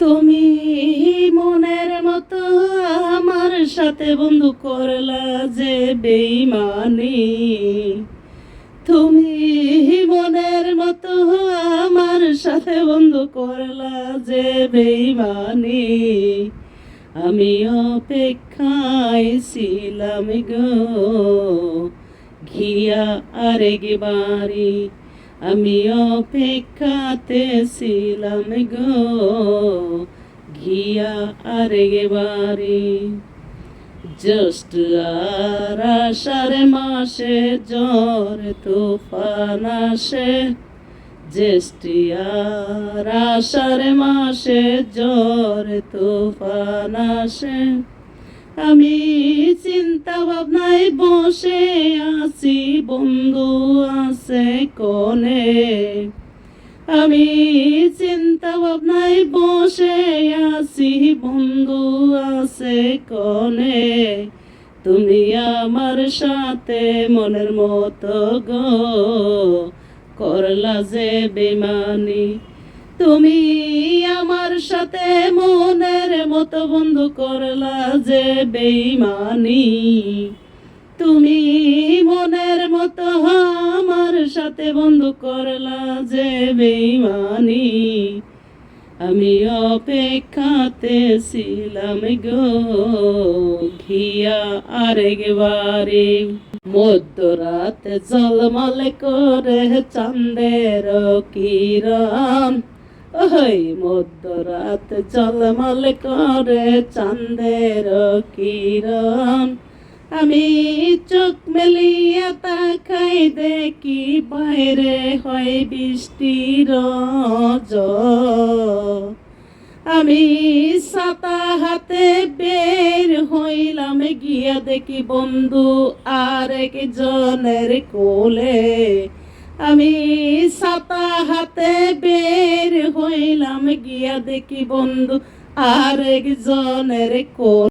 তুমি মনের মতো আমার সাথে বন্ধু করলা যে বেইমানি। তুমি মনের মতো আমার সাথে বন্ধু করলা যে বেইমানি। আমি অপেক্ষায় ছিলাম গো, ঘিয়া আরেক বাড়ি আমি অপেক্ষাতে ছিলাম গো ঘিয়া আরেক বাড়ি জ্যৈষ্ঠ আর আষাঢ় মাসে জ্বর, তুফান আসে। জ্যৈষ্ঠ আর আষাঢ় মাসে জ্বর, তুফান আসে। আমি চিন্তা ভাবনায় বসে আছি বন্ধু। আছে কোনে আমি চিন্তা ভাবনায় বসে আছি, বন্ধু আছে কোনে তুমি আমার সাথে মনের মতো গো। করলা যে বেমানি। তুমি আমার সাথে মনের মতো বন্ধু, করলা যে বেইমানি। তুমি মনের মতো আমার সাথে বন্ধু করলা যে বেইমানি আমি অপেক্ষাতে ছিলাম গো, ঘিয়া আরেকবারে। মধ্যরাত জলমল করে চাঁদের কিরণ। ওই মধ্যরাত জলমল করে চাঁদের কিরণ। আমি চোখ মেলিয়া তাকাই দেখি বাইরে হয় বৃষ্টির জল। আমি ছাতা হাতে বের হইলাম, গিয়া দেখি বন্ধু আর একজনের কোলে আমি ছাতা হাতে বের হইলাম, গিয়া দেখি বন্ধু আর একজনের কোলে